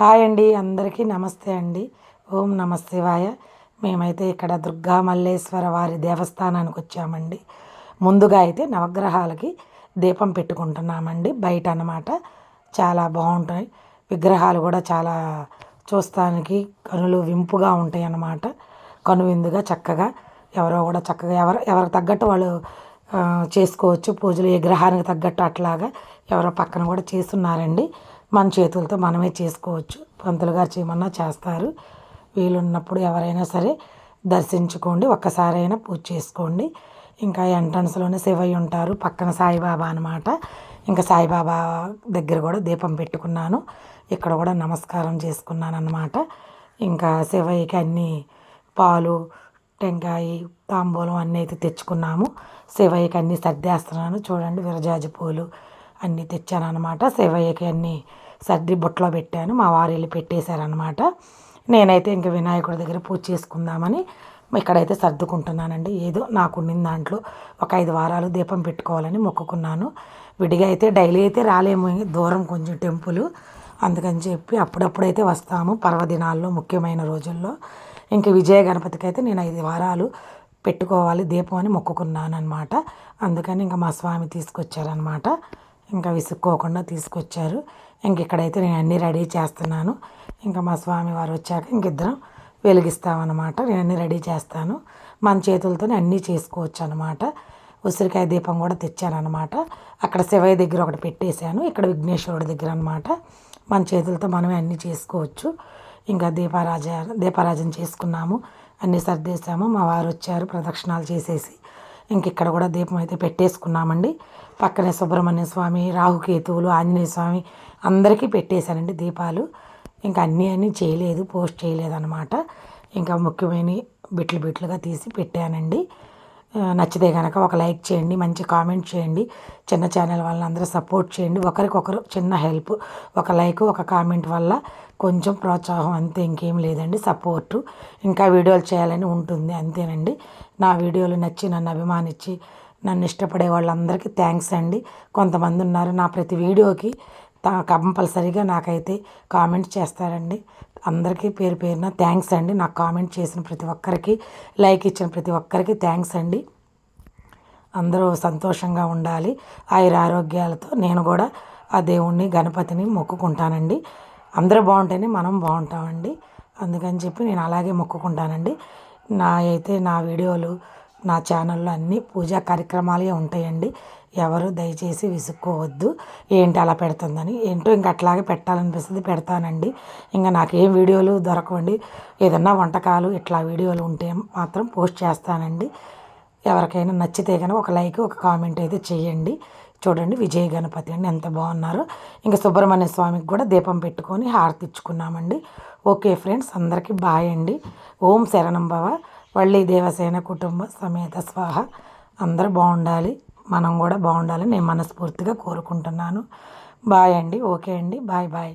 Hi అండి అందరికీ నమస్తే అండి. ఓం నమస్తే వాయ మేమైతే ఇక్కడ దుర్గా మల్లేశ్వర వారి దేవస్థానానికి వచ్చామండి. ముందుగా అయితే నవగ్రహాలకి దీపం పెట్టుకుంటున్నామండి. బయట అన్నమాట చాలా బాగుంటాయి. విగ్రహాలు కూడా చాలా చూస్తానికి కనులు వింపుగా ఉంటాయి అన్నమాట. కనువిందుగా చక్కగా ఎవరో కూడా చక్కగా ఎవరు ఎవరికి తగ్గట్టు వాళ్ళు చేసుకోవచ్చు. పూజలు ఏ గ్రహానికి తగ్గట్టు అట్లాగా ఎవరో పక్కన కూడా చేస్తున్నారండి. మన చేతులతో మనమే చేసుకోవచ్చు. పంతులు గారు చేయమన్నా చేస్తారు. వీలున్నప్పుడు ఎవరైనా సరే దర్శించుకోండి. ఒక్కసారైనా పూజ చేసుకోండి. ఇంకా ఎంట్రన్స్లోనే శివయ్య ఉంటారు. పక్కన సాయిబాబా అనమాట ఇంకా సాయిబాబా దగ్గర కూడా దీపం పెట్టుకున్నాను. ఇక్కడ కూడా నమస్కారం చేసుకున్నాను అనమాట ఇంకా శివయ్యకి అన్ని పాలు టెంకాయ తాంబూలం అన్నీ అయితే తెచ్చుకున్నాము. శివయ్యకి అన్నీ సర్దేస్తున్నాను. చూడండి విరజాజి పూలు అన్నీ తెచ్చాను అనమాట శివయ్యకి అన్నీ సర్ది బుట్టలో పెట్టాను. మా వారు వెళ్ళి పెట్టేశారనమాట నేనైతే ఇంక వినాయకుడి దగ్గర పూజ చేసుకుందామని ఇక్కడైతే సర్దుకుంటున్నానండి. ఏదో నాకు దాంట్లో ఒక ఐదు వారాలు దీపం పెట్టుకోవాలని మొక్కుకున్నాను. విడిగా అయితే డైలీ అయితే రాలేము. దూరం కొంచెం టెంపుల్. అందుకని చెప్పి అప్పుడప్పుడైతే వస్తాము. పర్వదినాల్లో ముఖ్యమైన రోజుల్లో. ఇంక విజయ గణపతికి అయితే నేను ఐదు వారాలు పెట్టుకోవాలి దీపం అని మొక్కుకున్నాను అనమాట అందుకని ఇంకా మా స్వామి తీసుకొచ్చారనమాట ఇంకా విసుక్కోకుండా తీసుకొచ్చారు. ఇంక ఇక్కడైతే నేను అన్నీ రెడీ చేస్తున్నాను. ఇంకా మా స్వామి వారు వచ్చాక ఇంకిద్దరం వెలిగిస్తామన్నమాట. నేను అన్నీ రెడీ చేస్తాను. మన చేతులతోనే అన్నీ చేసుకోవచ్చు అనమాట ఉసిరికాయ దీపం కూడా తెచ్చానమాట అక్కడ శివయ్య దగ్గర ఒకటి పెట్టేశాను. ఇక్కడ విఘ్నేశ్వరుడి దగ్గర అనమాట మన చేతులతో మనమే అన్నీ చేసుకోవచ్చు. ఇంకా దీపారాజ దీపారాజన చేసుకున్నాము. అన్నీ సర్దేశాము. మా వారు వచ్చారు ప్రదక్షిణాలు చేసేసి. ఇంక ఇక్కడ కూడా దీపం అయితే పెట్టేసుకున్నామండి. పక్కనే సుబ్రహ్మణ్య స్వామి రాహుకేతువులు ఆంజనేయ స్వామి అందరికీ పెట్టేశానండి దీపాలు. ఇంకా అన్నీ అన్నీ చేయలేదు పోస్ట్ చేయలేదు అనమాట ఇంకా ముఖ్యమైన బిట్లు బిట్లుగా తీసి పెట్టానండి. నచ్చితే కనుక ఒక లైక్ చేయండి మంచి కామెంట్ చేయండి చిన్న ఛానల్ వల్ల అందరూ సపోర్ట్ చేయండి. ఒకరికొకరు చిన్న హెల్ప్ ఒక లైక్ ఒక కామెంట్ వల్ల కొంచెం ప్రోత్సాహం అంతే ఇంకేం లేదండి. సపోర్టు. ఇంకా వీడియోలు చేయాలని ఉంటుంది అంతేనండి. నా వీడియోలు నచ్చి నన్ను అభిమానించి నన్ను ఇష్టపడే వాళ్ళందరికీ థ్యాంక్స్ అండి. కొంతమంది ఉన్నారు నా ప్రతి వీడియోకి కంపల్సరీగా నాకైతే కామెంట్ చేస్తారండి. అందరికీ పేరు పేరున థ్యాంక్స్ అండి. నాకు కామెంట్ చేసిన ప్రతి ఒక్కరికి లైక్ ఇచ్చిన ప్రతి ఒక్కరికి థ్యాంక్స్ అండి. అందరూ సంతోషంగా ఉండాలి. ఆయుర ఆరోగ్యాలతో నేను కూడా ఆ దేవుణ్ణి గణపతిని మొక్కుకుంటానండి. అందరూ బాగుంటేనే మనం బాగుంటామండి. అందుకని చెప్పి నేను అలాగే మొక్కుకుంటానండి. నా అయితే నా వీడియోలు నా ఛానల్లో అన్ని పూజా కార్యక్రమాలే ఉంటాయండి. ఎవరు దయచేసి విసుక్కోవద్దు. ఏంటి అలా పెడుతుందని? ఏంటో ఇంక అట్లాగే పెట్టాలనిపిస్తుంది. పెడతానండి. ఇంకా నాకు ఏం వీడియోలు దొరకవండి. ఏదన్నా వంటకాలు ఇట్లా వీడియోలు ఉంటే మాత్రం పోస్ట్ చేస్తానండి. ఎవరికైనా నచ్చితే కనుక ఒక లైక్ ఒక కామెంట్ అయితే చేయండి. చూడండి విజయ గణపతి అండి ఎంత బాగున్నారో. ఇంకా సుబ్రహ్మణ్య స్వామికి కూడా దీపం పెట్టుకొని హారతి ఇచ్చుకున్నామండి. ఓకే ఫ్రెండ్స్ అందరికీ బాయ్ అండి. ఓం శరణం భవ. వళ్ళీ దేవసేన కుటుంబ సమేత స్వాహ. అందరూ బాగుండాలి. మనం కూడా బాగుండాలని నేను మనస్ఫూర్తిగా కోరుకుంటున్నాను. బాయ్ అండి. ఓకే అండి. Bye bye.